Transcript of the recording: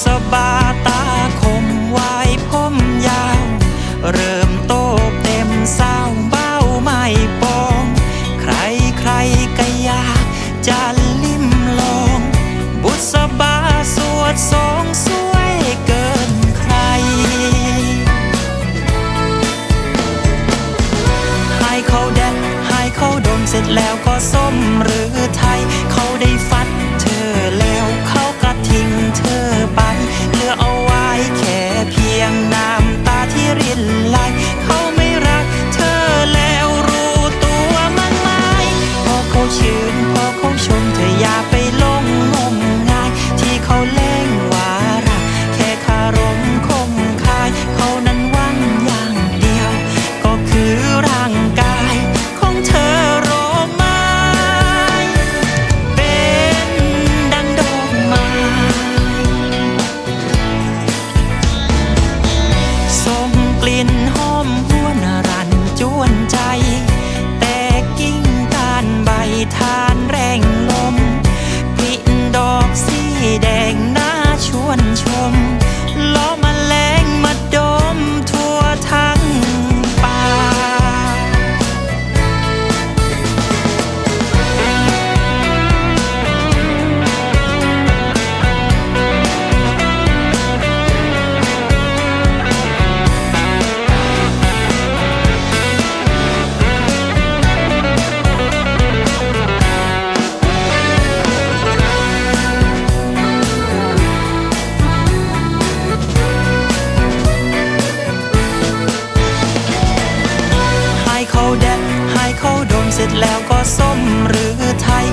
สบาตาคมวายผมยาว เริ่มโตเต็มสาวเบ้าไม่ปอง ใครใครก็อยากจะลิ้มลอง บุษบาสวดสองสวยเกินใคร ให้เขาแดดให้เขาดมเสร็จแล้วก็ส้มหรือไทย วนชม็จแล้วก็ส้มหรือไทย